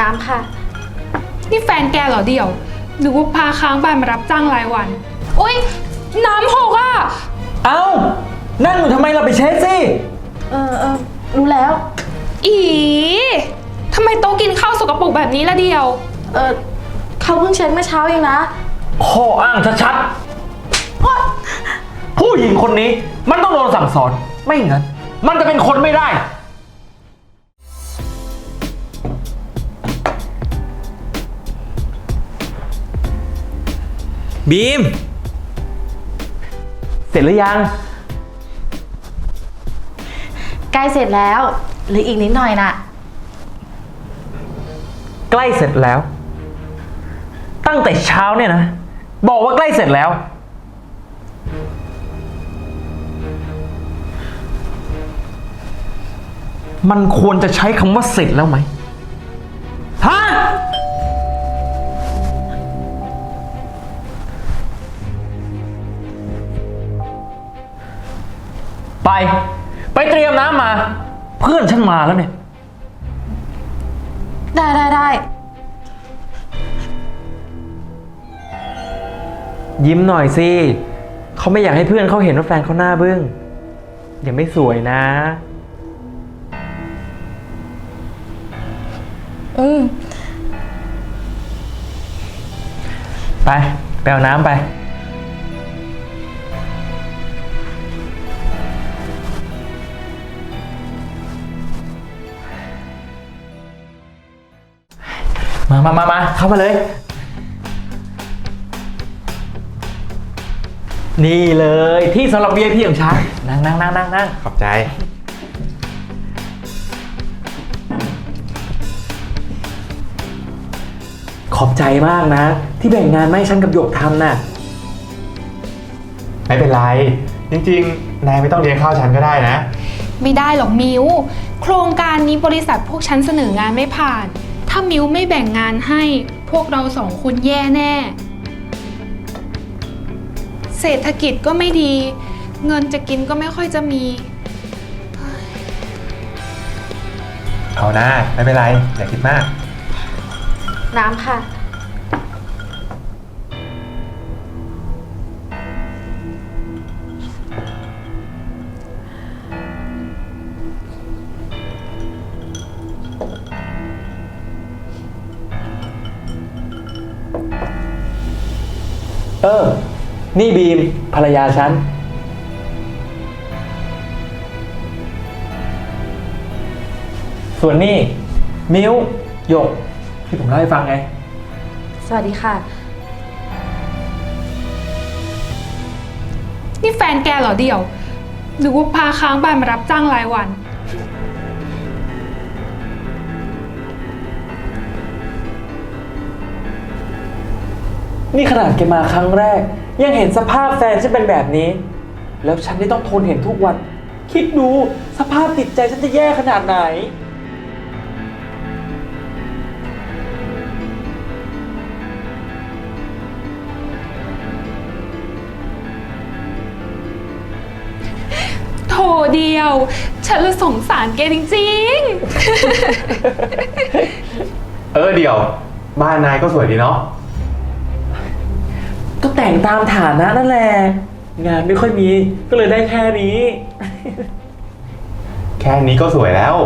น้ำค่ะ นี่แฟนแกเหรอเดี่ยว หรือว่าพาค้างบ้านมารับจ้างรายวัน โอ๊ย น้ำหกอะ เอ้า นั่งอยู่ทำไมเราไปเช็ดสิ เออเออรู้แล้ว อีทำไมโต๊ะกินข้าวสกปรกแบบนี้ละเดียว เออเขาเพิ่งเช็ดเมื่อเช้าเองนะข้ออ้างชัดๆผู้หญิงคนนี้มันต้องโดนสั่งสอน ไม่งั้น มันจะเป็นคนไม่ได้ บีม เสร็จหรือยัง ใกล้เสร็จแล้วเหรืออีกนิดหน่อยน่ะ ใกล้เสร็จแล้ว ตั้งแต่เช้าเนี่ยนะ บอกว่าใกล้เสร็จแล้ว มันควรจะใช้คำว่าเสร็จแล้วไหม อนฉันมาแล้วเนี่ย ได้ได้ได้ยิ้มหน่อยสิเขาไม่อยากให้เพื่อนเขาเห็นว่าแฟนเขาหน้าบึ้งอย่าไม่สวยนะ อืม ไป ไปเอาน้ำไป มามามามาเข้ามาเลย นี่เลยที่สำหรับ VIP ของฉันนั่งนั่งนั่งนั่งนั่งขอบใจ ขอบใจมากนะ ที่แบ่งงานมาให้ฉันกับหยกทำน่ะ ไม่เป็นไร จริงๆ นายไม่ต้องเลี้ยงข้าวฉันก็ได้นะ ไม่ได้หรอกมิวโครงการนี้บริษัทพวกฉันเสนองานไม่ผ่านถ้ามิวไม่แบ่งงานให้ พวกเราสองคนแย่แน่ เศรษฐกิจก็ไม่ดี เงินจะกินก็ไม่ค่อยจะมี เอานะไม่เป็นไร อย่าคิดมาก น้ำค่ะ ออ นี่บีมภรรยาฉัน ส่วนนี่ มิวหยก ที่ผมเล่าให้ฟังไง สวัสดีค่ะ นี่แฟนแกเหรอเดี่ยว หรือว่าพาค้างบ้านมารับจ้างรายวัน นี่ขนาดแกมาครั้งแรก ยังเห็นสภาพแฟนฉันเป็นแบบนี้ แล้วฉันนี่ต้องทนเห็นทุกวัน คิดดูสภาพจิตใจฉันจะแย่ขนาดไหน โถเดียว ฉันละสงสารแกจริงเออเดี๋ยว บ้านนายก็สวยดีเนาะ ก็แต่งตามฐานะนั่นแหละ งานไม่ค่อยมี ก็เลยได้แค่นี้ แค่นี้ก็สวยแล้ว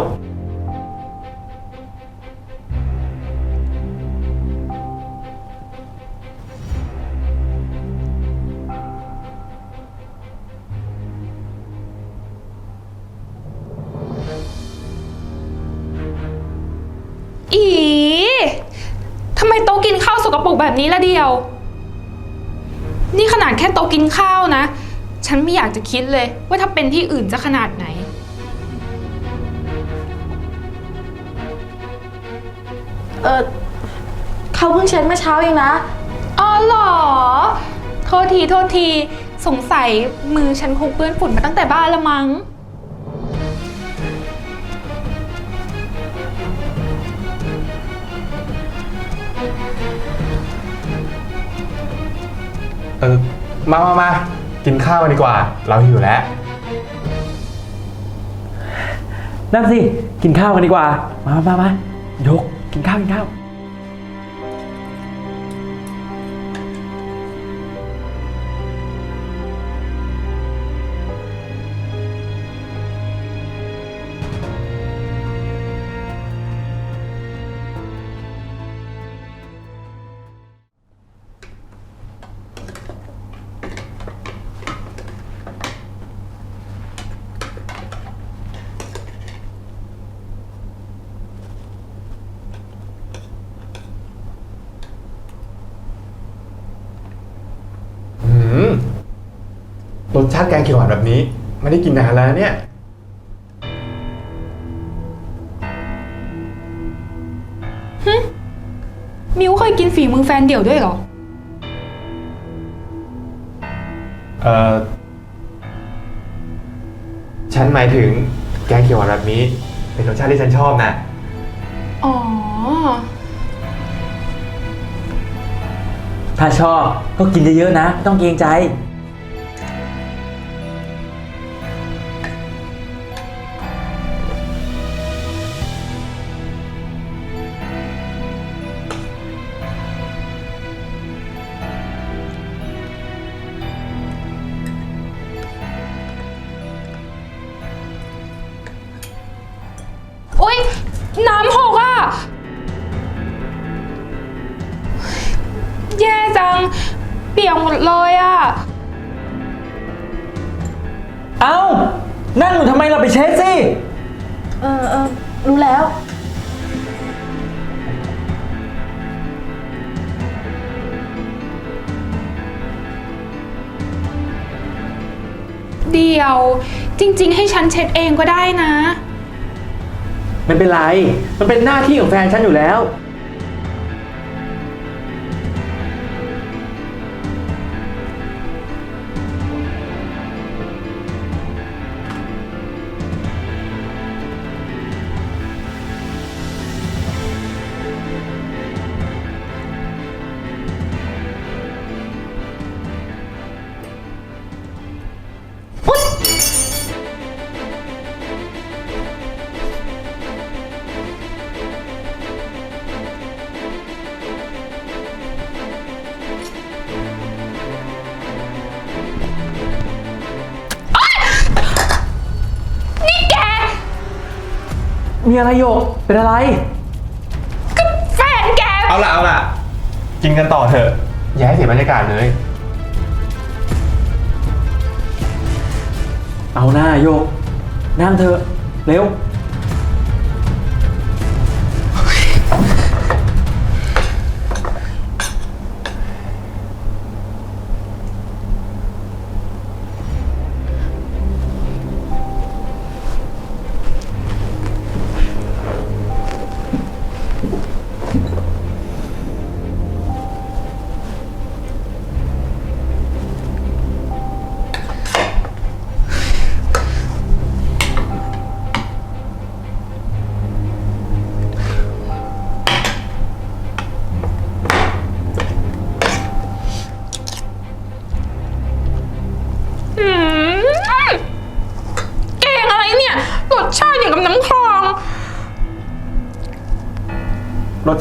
ๆอีทำไมโต๊ะกินข้าวสกปรกแบบนี้ละเดียว นี่ขนาดแค่โต๊ะกินข้าวนะ ฉันไม่อยากจะคิดเลยว่าถ้าเป็นที่อื่นจะขนาดไหน เออเขาเพิ่งเช็ดเมื่อเช้าเองนะ อ๋อเหรอ โทษที โทษที สงสัยมือฉันคงเปื้อนฝุ่นมาตั้งแต่บ้านละมั้ง เออมามามากินข้าวกันดีกว่า เราหิวแล้ว นั่นสิ กินข้าวกันดีกว่า มามามามายก กินข้าว กินข้าว รสชาติแกงเขียวหวานแบบนี้ ไม่ได้กินนานแล้วเนี่ย มิวเคยกินฝีมือแฟนเดี่ยวด้วยเหรอ เออฉันหมายถึงแกงเขียวหวานแบบนี้ เป็นรสชาติที่ฉันชอบนะ อ๋อ ถ้าชอบก็กินเยอะๆนะไม่ต้องเกรงใจ เอ้า นั่งอยู่ทำไมเราไปเช็ดสิ เออเออรู้แล้ว เดียว จริง ๆ ให้ฉันเช็ดเองก็ได้นะ ไม่เป็นไร มันเป็นหน้าที่ของแฟนฉันอยู่แล้ว มีอะไรโยก เป็นอะไร ก็แฟนแก เอาล่ะ เอาล่ะ กินกันต่อเถอะ อย่าให้เสียบรรยากาศเลย เอาหน้าโยก นั่งเถอะ เร็ว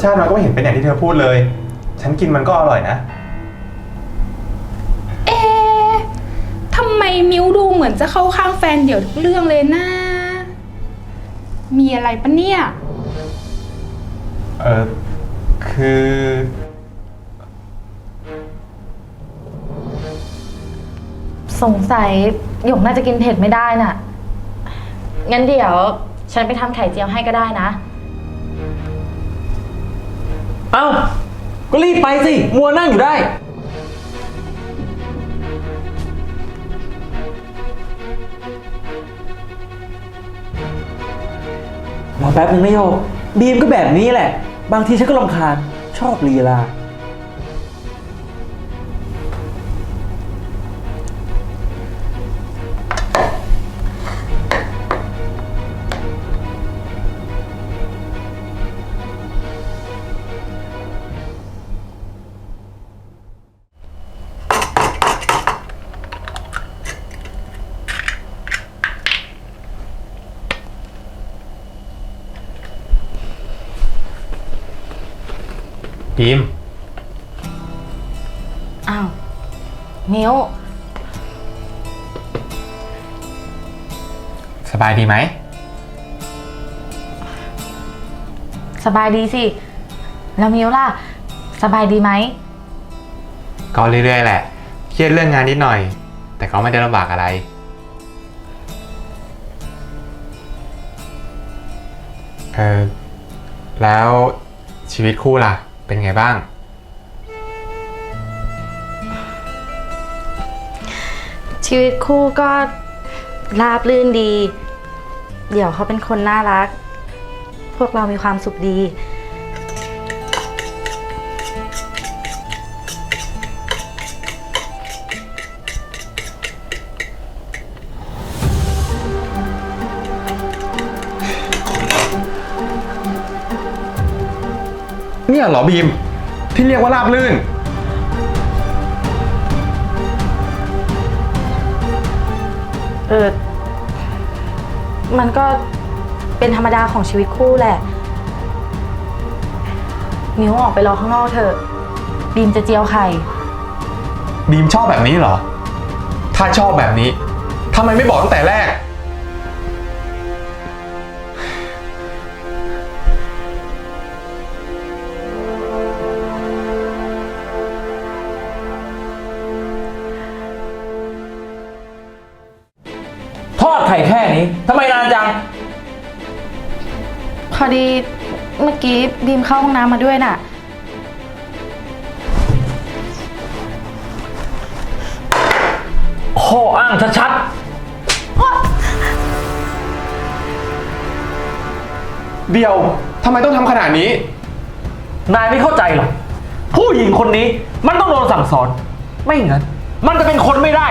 ชาติมันก็ไม่เห็นเป็นอย่างที่เธอพูดเลย ฉันกินมันก็อร่อยนะ เอ๊ะทำไมมิวดูเหมือนจะเข้าข้างแฟนเดี่ยวทุกเรื่องเลยนะ มีอะไรปะเนี่ย เออคือ สงสัยหยกน่าจะกินเผ็ดไม่ได้น่ะ งั้นเดี๋ยว ฉันไปทำไข่เจียวให้ก็ได้นะ เอ้า ก็รีบไปสิ มัวนั่งอยู่ได้ รอแป๊บนึงนะโยบีมก็แบบนี้แหละ บางทีฉันก็ลำคาญ ชอบลีลา บีมอ้าวมิวสบายดีไหม สบายดีสิ แล้วมิวล่ะ สบายดีไหม ก็เรื่อยๆแหละ เครียดเรื่องงานนิดหน่อย แต่ก็ไม่ได้ลำบากอะไร เออแล้วชีวิตคู่ล่ะ เป็นไงบ้าง ชีวิตคู่ก็ราบรื่นดี เดี๋ยวเขาเป็นคนน่ารัก พวกเรามีความสุขดี เนี่ยเหรอบีม ที่เรียกว่าราบลื่น เออ มันก็เป็นธรรมดาของชีวิตคู่แหละ มิวออกไปรอข้างนอกเถอะ บีมจะเจียวไข่ บีมชอบแบบนี้เหรอ ถ้าชอบแบบนี้ทำไมไม่บอกตั้งแต่แรก อดีเมื่อกี้บีมเข้าห้องน้ำมาด้วยน่ะ ข้ออ้างชัดเดียวทำไมต้องทำขนาดนี้ ๆ นายไม่เข้าใจหรอก ผู้หญิงคนนี้มันต้องโดนสั่งสอน ไม่งั้น มันจะเป็นคนไม่ได้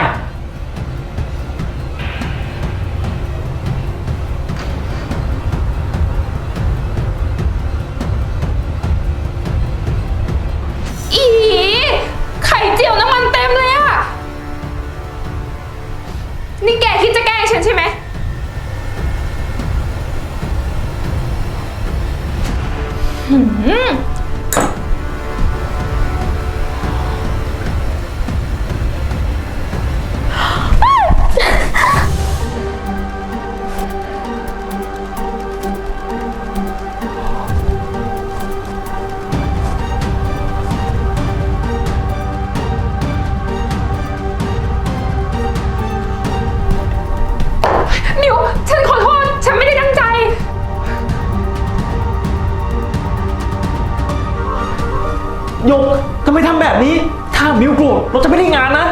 นี้ ถ้ามิวโกรธเราจะไม่ได้งานนะ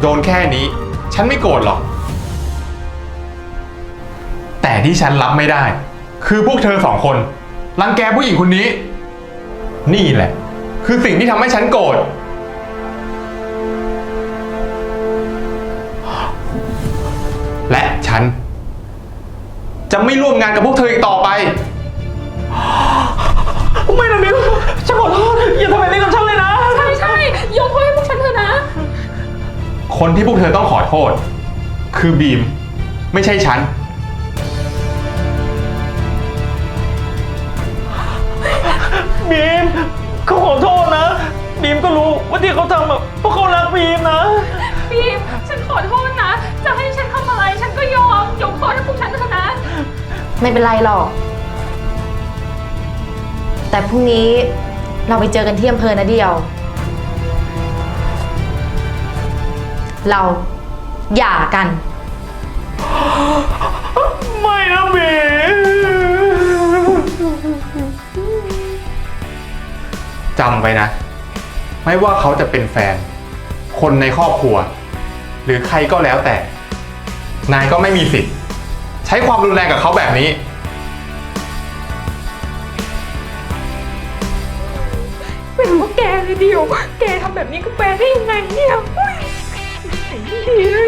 โดนแค่นี้ ฉันไม่โกรธหรอก แต่ที่ฉันรับไม่ได้ คือพวกเธอสองคน รังแกผู้หญิงคนนี้ นี่แหละ คือสิ่งที่ทำให้ฉันโกรธ และฉัน จะไม่ร่วมงานกับพวกเธออีกต่อไป ไม่นะมิวฉันขอโทษอย่าทำแบบนี้กับฉัน คนที่พวกเธอต้องขอโทษ คือบีม ไม่ใช่ฉัน บีมเขาขอโทษนะ บีมก็รู้ว่าที่เขาทำแบบเพราะเขารักบีมนะ บีมฉันขอโทษนะ จะให้ฉันทำอะไร ฉันก็ยอมยกโทษให้พวกฉันเถอะนะ ไม่เป็นไรหรอก แต่พรุ่งนี้เราไปเจอกันที่อำเภอนะเดียว เราหย่ากัน ไม่นะบีมจำไว้นะ ไม่ว่าเขาจะเป็นแฟน คนในครอบครัว หรือใครก็แล้วแต่ นายก็ไม่มีสิทธิ์ ใช้ความรุนแรงกับเขาแบบนี้ เป็นเพราะแกเลยเดียว แกทำแบบนี้กับแฟนได้ยังไงเนี่ยอุ๊ย ไม่ดีเล